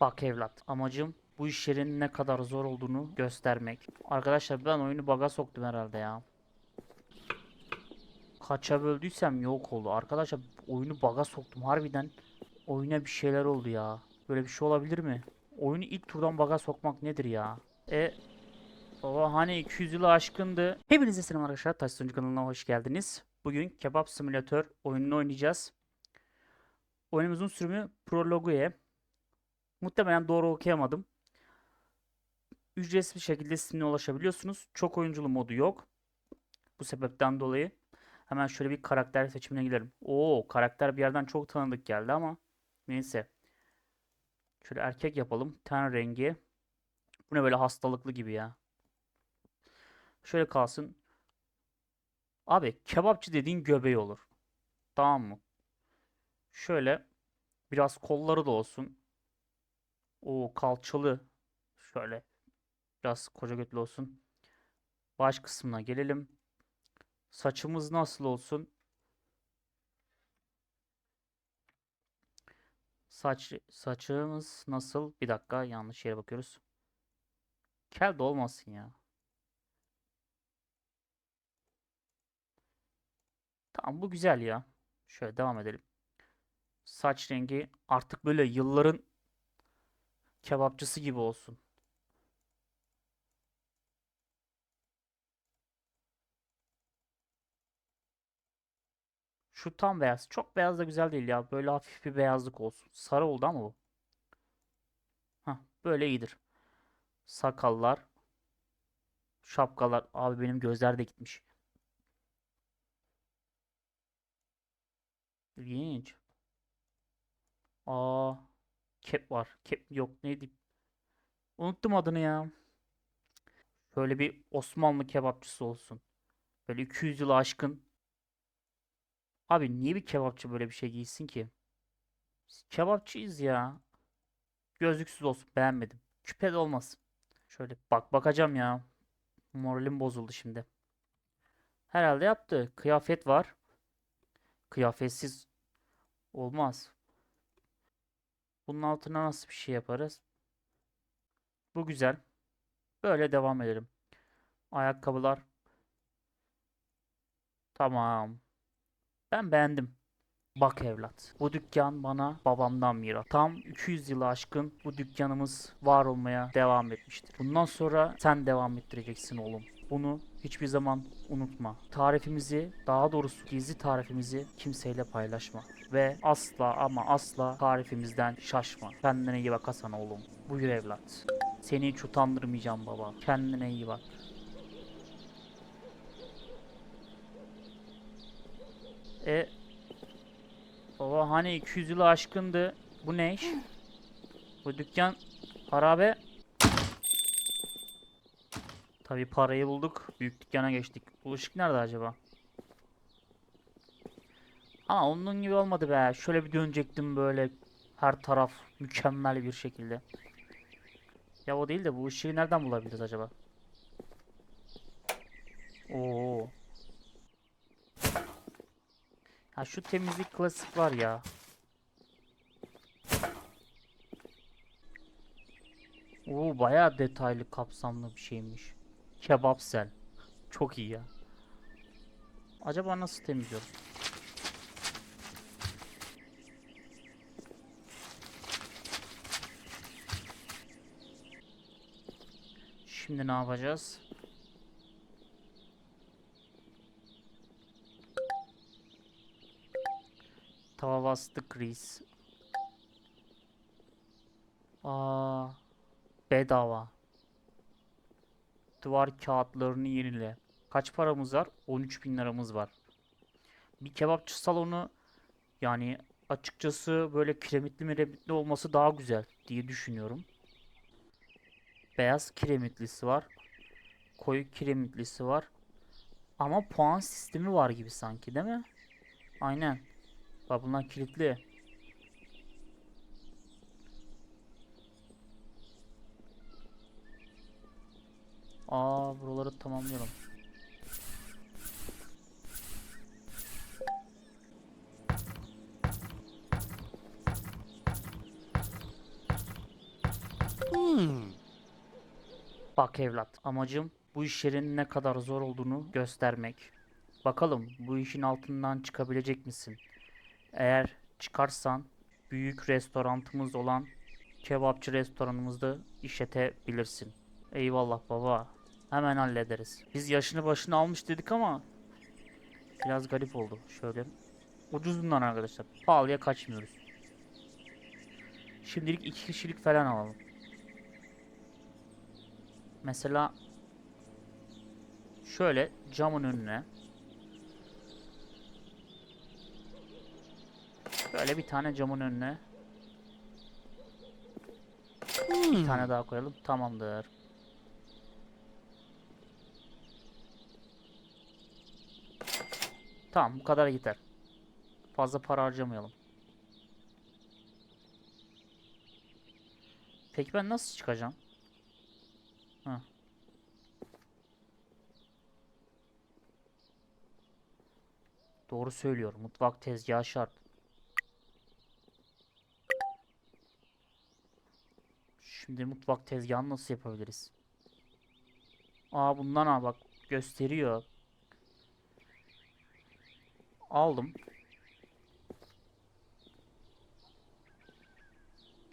Bak evlat, amacım bu iş yerinin ne kadar zor olduğunu göstermek. Arkadaşlar ben oyunu baga soktum herhalde ya. Kaça böldüysem yok oldu. Arkadaşlar oyunu baga soktum. Harbiden oyuna bir şeyler oldu ya. Böyle bir şey olabilir mi? Oyunu ilk turdan baga sokmak nedir ya? E baba hani 200 yılı aşkındı. Hepinize selam arkadaşlar. Taş kanalına hoş geldiniz. Bugün Kebap Simülatör oyununu oynayacağız. Oyunumuzun sürümü Prologue. Muhtemelen doğru okuyamadım. Ücretsiz bir şekilde Steam'e ulaşabiliyorsunuz. Çok oyunculu modu yok. Bu sebepten dolayı. Hemen şöyle bir karakter seçimine gidelim. Oo karakter bir yerden çok tanıdık geldi ama. Neyse. Şöyle erkek yapalım. Ten rengi. Bu ne böyle hastalıklı gibi ya. Şöyle kalsın. Abi kebapçı dediğin göbeği olur. Tamam mı? Şöyle biraz kolları da olsun. O kalçalı. Şöyle biraz koca götlü olsun. Baş kısmına gelelim. Saçımız nasıl olsun? Saç saçımız nasıl? Bir dakika yanlış yere bakıyoruz. Kel de olmasın ya. Tamam bu güzel ya. Şöyle devam edelim. Saç rengi artık böyle yılların kebapçısı gibi olsun. Şu tam beyaz. Çok beyaz da güzel değil ya. Böyle hafif bir beyazlık olsun. Sarı oldu ama bu. Hah, böyle iyidir. Sakallar, şapkalar. Abi benim gözler de gitmiş. İlginç. Aa, kep var. Kep yok neydi? Unuttum adını ya. Şöyle bir Osmanlı kebapçısı olsun. Böyle 200 yılı aşkın. Abi niye bir kebapçı böyle bir şey giysin ki? Biz kebapçıyız ya. Gözlüksüz olsun. Beğenmedim. Küpe de olmasın. Şöyle bak bakacağım ya. Moralim bozuldu şimdi. Herhalde yaptı. Kıyafet var. Kıyafetsiz olmaz. Bunun altına nasıl bir şey yaparız? Bu güzel. Böyle devam edelim. Ayakkabılar. Tamam. Ben beğendim. Bak evlat, bu dükkan bana babamdan miras. Tam 200 yılı aşkın bu dükkanımız var olmaya devam etmiştir. Bundan sonra sen devam ettireceksin oğlum. Bunu hiçbir zaman unutma. Tarifimizi, daha doğrusu gizli tarifimizi kimseyle paylaşma. Ve asla ama asla tarifimizden şaşma. Kendine iyi bak Hasan oğlum. Buyur evlat. Seni hiç utandırmayacağım baba. Kendine iyi bak. E Baba hani 200 yılı aşkındı. Bu ne iş? Bu dükkan harabe. Tabii parayı bulduk. Büyük dükkana geçtik. Bu ışık nerede acaba? Ama onun gibi olmadı be. Şöyle bir dönecektim böyle. Her taraf mükemmel bir şekilde. Ya o değil de bu ışığı nereden bulabiliriz acaba? Oo. Ha şu temizlik klasik var ya. Oo bayağı detaylı kapsamlı bir şeymiş. Kebapsel. Çok iyi ya. Acaba nasıl temizliyorum? Şimdi ne yapacağız? Tava bastık reis. Aa, bedava. Duvar kağıtlarını yenile. Kaç paramız var? 13 bin liramız var. Bir kebapçı salonu yani açıkçası böyle kiremitli miremitli olması daha güzel diye düşünüyorum. Beyaz kiremitlisi var. Koyu kiremitlisi var. Ama puan sistemi var gibi sanki değil mi? Aynen. Bak bunlar kilitli. Aa buraları tamamlıyorum. Bak evlat, amacım bu işlerin ne kadar zor olduğunu göstermek. Bakalım bu işin altından çıkabilecek misin? Eğer çıkarsan büyük restorantımız olan kebapçı restoranımızda işletebilirsin. Eyvallah baba. Hemen hallederiz. Biz yaşını başını almış dedik ama biraz garip oldu. Şöyle ucuzundan arkadaşlar. Pahalıya kaçmıyoruz. Şimdilik iki kişilik falan alalım. Mesela şöyle camın önüne böyle bir tane camın önüne bir tane daha koyalım. Tamamdır. Tamam bu kadar yeter. Fazla para harcamayalım. Peki ben nasıl çıkacağım? Ha. Doğru söylüyor. Mutfak tezgahı şart. Şimdi mutfak tezgahını nasıl yapabiliriz? Aa bundan ha bak gösteriyor. Aldım.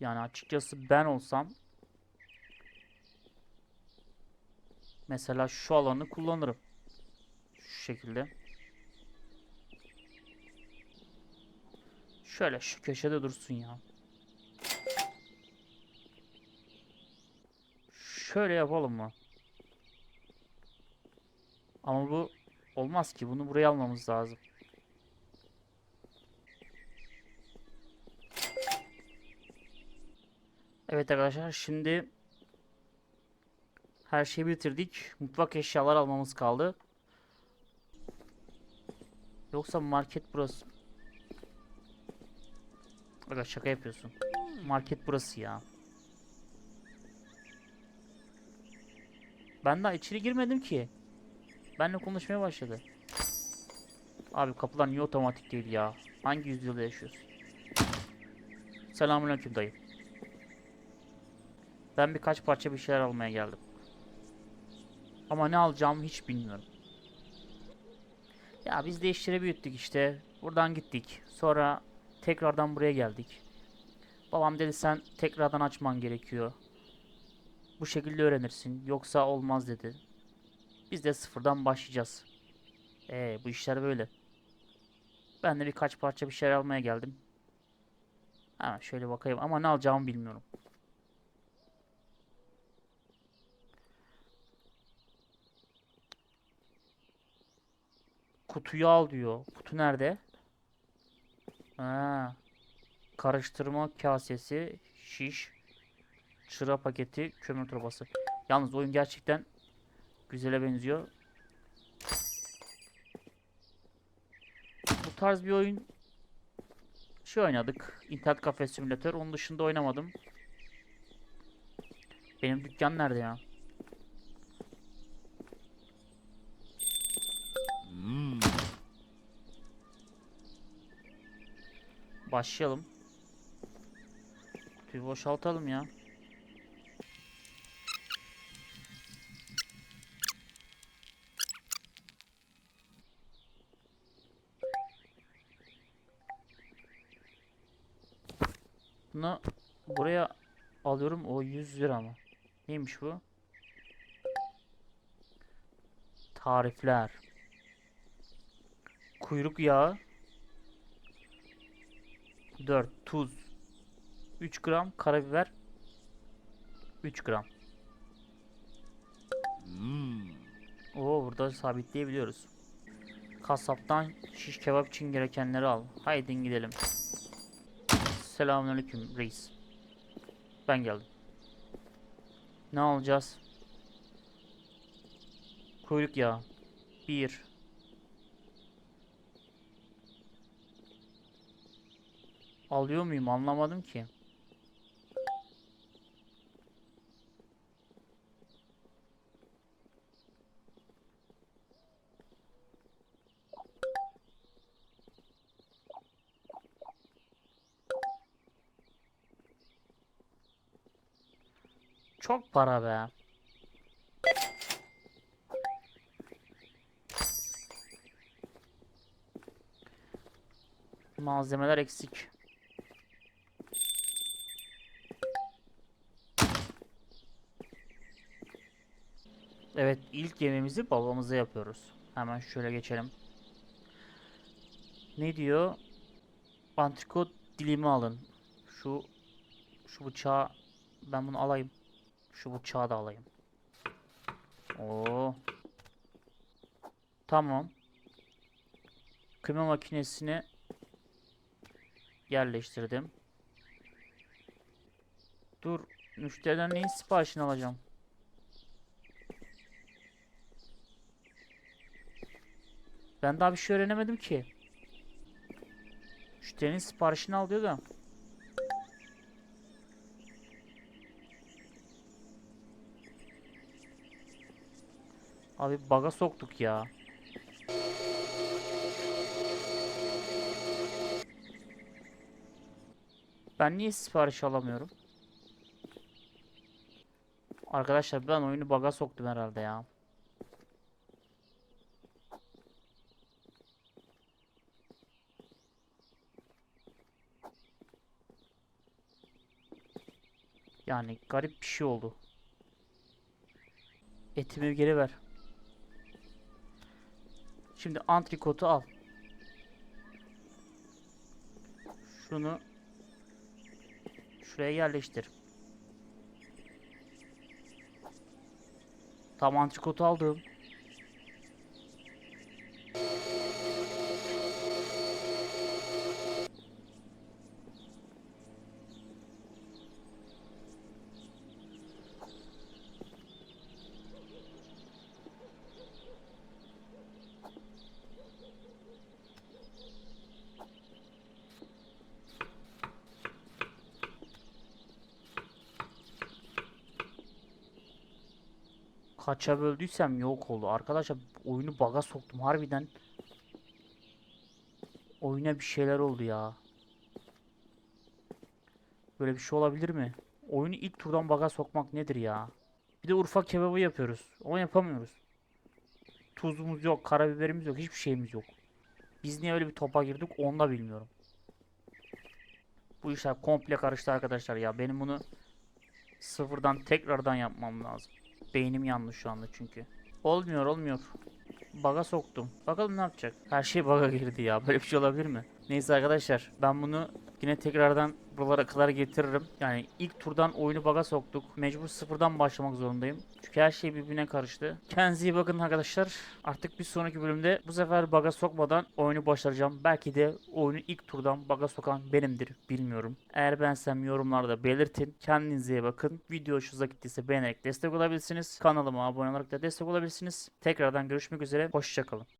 Yani açıkçası ben olsam mesela şu alanı kullanırım. Şu şekilde. Şöyle şu köşede dursun ya. Şöyle yapalım mı? Ama bu olmaz ki. Bunu buraya almamız lazım. Evet arkadaşlar şimdi her şeyi bitirdik. Mutfak eşyalar almamız kaldı. Yoksa market burası. Aga şaka yapıyorsun. Market burası ya. Ben daha içeri girmedim ki. Benle konuşmaya başladı. Abi kapılar niye otomatik değil ya? Hangi yüzyılda yaşıyorsun? Selamünaleyküm dayı. Ben birkaç parça bir şeyler almaya geldim. Ama ne alacağımı hiç bilmiyorum. Ya biz de işleri büyüttük işte. Buradan gittik. Sonra tekrardan buraya geldik. Babam dedi sen tekrardan açman gerekiyor. Bu şekilde öğrenirsin. Yoksa olmaz dedi. Biz de sıfırdan başlayacağız. Ee, bu işler böyle. Ben de birkaç parça bir şeyler almaya geldim. Ha, şöyle bakayım ama ne alacağımı bilmiyorum. Kutuyu al diyor. Kutu nerede? Ha. Karıştırma kasesi, şiş, çıra paketi, kömür torbası. Yalnız oyun gerçekten güzele benziyor. Bu tarz bir oyun şey oynadık. İnternet kafe simülatör. Onun dışında oynamadım. Benim dükkan nerede ya? Başlayalım. Kutuyu boşaltalım ya. Bunu buraya alıyorum. O 100 lira mı? Neymiş bu? Tarifler. Kuyruk yağı. 4 tuz 3 gram karabiber 3 gram Oo burada sabitleyebiliyoruz. Kasaptan şiş kebap için gerekenleri al. Haydi gidelim. Selamünaleyküm reis. Ben geldim. Ne alacağız? Kuyruk yağı. 1 Alıyor muyum anlamadım ki. Çok para be. Malzemeler eksik. Evet, ilk yemeğimizi babamıza yapıyoruz. Hemen şöyle geçelim. Ne diyor? Antrikot dilimi alın. Şu şu bıçağı ben bunu alayım. Şu bıçağı da alayım. Oo. Tamam. Kıyma makinesini yerleştirdim. Dur, müşteriden neyin siparişini alacağım? Ben daha bir şey öğrenemedim ki. Müşterinin siparişini al diyor da. Abi baga soktuk ya. Ben niye sipariş alamıyorum? Arkadaşlar ben oyunu baga soktum herhalde ya. Yani garip bir şey oldu. Etimi geri ver. Şimdi antrikotu al. Şunu şuraya yerleştir. Tam antrikotu aldım. Kaça böldüysem yok oldu. Arkadaşlar oyunu baga soktum harbiden. Oyuna bir şeyler oldu ya. Böyle bir şey olabilir mi? Oyunu ilk turdan baga sokmak nedir ya? Bir de Urfa kebabı yapıyoruz. Ama yapamıyoruz. Tuzumuz yok, karabiberimiz yok, hiçbir şeyimiz yok. Biz niye öyle bir topa girdik onu da bilmiyorum. Bu işler komple karıştı arkadaşlar ya. Benim bunu sıfırdan tekrardan yapmam lazım. Beynim yandı şu anda çünkü. Olmuyor olmuyor. Baga soktum. Bakalım ne yapacak. Her şey baga girdi ya. Böyle bir şey olabilir mi? Neyse arkadaşlar ben bunu yine tekrardan buralara kadar getiririm. Yani ilk turdan oyunu baga soktuk. Mecbur sıfırdan başlamak zorundayım. Çünkü her şey birbirine karıştı. Kendinize bakın arkadaşlar. Artık bir sonraki bölümde bu sefer baga sokmadan oyunu başaracağım. Belki de oyunu ilk turdan baga sokan benimdir. Bilmiyorum. Eğer bensem yorumlarda belirtin. Kendinize iyi bakın. Video hoşunuza gittiyse beğenerek destek olabilirsiniz. Kanalıma abone olarak da destek olabilirsiniz. Tekrardan görüşmek üzere. Hoşçakalın.